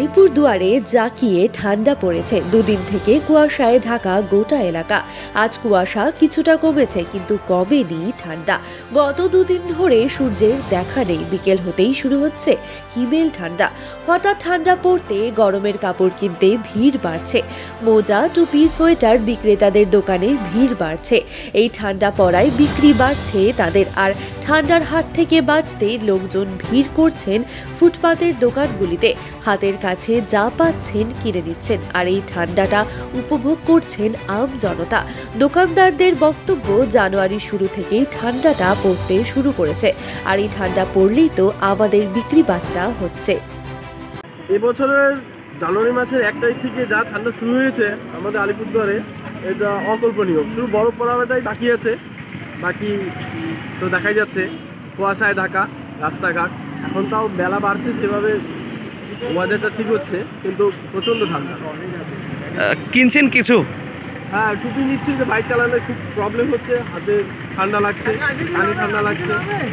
দুয়ারে জাকিয়ে ঠান্ডা পড়েছে। দুদিন থেকে কুয়াশায় ঢাকা গোটা এলাকা। আজ কুয়াশা কিছুটা কমেছে, কিন্তু কমেনি ঠান্ডা। গত দুদিন ধরে সূর্যের দেখা নেই। বিকেল হতেই শুরু হচ্ছে হিমেল ঠান্ডা। হঠাৎ ঠান্ডা পড়তে গরমের কাপড় কিনতে ভিড় বাড়ছে। মোজা, টুপি, সোয়েটার বিক্রেতাদের দোকানে ভিড় বাড়ছে। এই ঠান্ডা পড়ায় বিক্রি বাড়ছে তাদের। আর ঠান্ডার হাত থেকে বাঁচতে লোকজন ভিড় করছেন ফুটপাতের দোকানগুলিতে। হাতের কাছে যা পাচ্ছেন কিনে নিচ্ছেন আর এই ঠান্ডাটা উপভোগ করছেন আম জনতা। দোকানদারদের বক্তব্য জানুয়ারি শুরু থেকেই ঠান্ডাটা পড়তে শুরু করেছে। আর এই ঠান্ডা পড়লেই তো আমাদের বিক্রি বাট্টা হচ্ছে। এবছরের জানুয়ারি মাসের এক তারিখ থেকে যা ঠান্ডা শুরু হয়েছে আমাদের আলিপুরদুয়ারে, এটা অকল্পনীয়। শুধু বরফ পড়াটাই বাকি আছে। বাকি তো দেখাই যাচ্ছে। কুয়াশায় ঢাকা, রাস্তাঘাট। এখন তাও বেলা বাড়ছে সেভাবে ওয়েদারটা ঠিক হচ্ছে কিন্তু প্রচণ্ড ঠান্ডা। কিনছেন কিছু? হ্যাঁ টুপি নিচ্ছি যে বাইক চালালে খুব প্রবলেম হচ্ছে হাতে ঠান্ডা লাগছে কানে ঠান্ডা লাগছে। হ্যাঁ,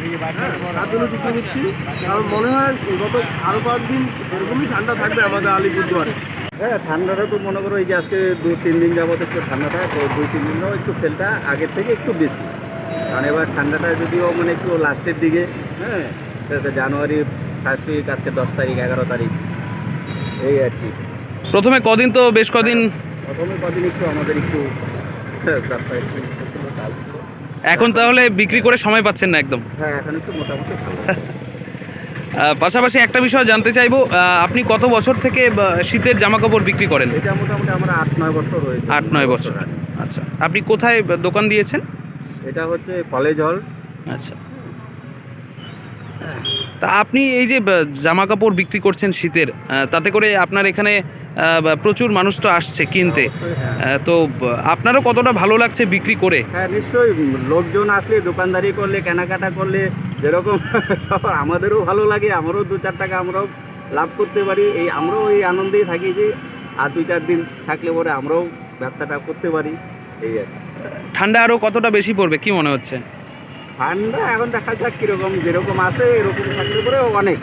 তার জন্য টুপি নিচ্ছি কারণ মনে হয় গত আরও কয়েকদিন এরকমই ঠান্ডা থাকবে আমাদের আলিপুরদুয়ারে। হ্যাঁ ঠান্ডাটা তো মনে করো এই যে আজকে দু তিন দিন যাবত একটু ঠান্ডাটা তো দুই তিন দিনও একটু সেলটা আগের থেকে একটু বেশি। কারণ এবার ঠান্ডাটা যদিও মানে একটু লাস্টের দিকে হ্যাঁ জানুয়ারি ফার্স্ট আজকে দশ তারিখ এগারো তারিখ। এই আর কি। প্রথমে কদিন তো বেশ কদিন প্রথমে কদিন একটু আমাদের একটু ব্যবসা। এখন তাহলে বিক্রি করে সময় পাচ্ছেন না একদম। হ্যাঁ এখন একটু মোটামুটি পাশাপাশি একটা বিষয় জানতে চাইব আপনি কত বছর থেকে শীতের জামা কাপড় বিক্রি করেন? এটা মোটামুটি আমার আট নয় বছর হয়েছে আট নয় বছর। আচ্ছা আপনি কোথায় দোকান দিয়েছেন? এটা হচ্ছে কলেজ হল আচ্ছা। আচ্ছা। তা আপনি এই যে জামা কাপড় বিক্রি করছেন শীতের তাতে করে আপনার এখানে প্রচুর মানুষ তো আসছে কিনতে। হ্যাঁ। তো আপনারও কতটা ভালো লাগছে বিক্রি করে? হ্যাঁ নিশ্চয়ই। লোকজন আসলে দোকানদারি করলে কেনাকাটা করলে যেরকম আমাদেরও ভালো লাগে আমারও দু চার টাকা আমরাও লাভ করতে পারি। এই আমরাও এই আনন্দেই থাকি যে আর দুই চার দিন থাকলে পরে আমরাও ব্যবসাটা করতে পারি। এই আর ঠান্ডা আরও কতটা বেশি পড়বে কি মনে হচ্ছে? ঠান্ডা এখন দেখা যাক কীরকম যেরকম আছে এরকম থাকলে পরে অনেক।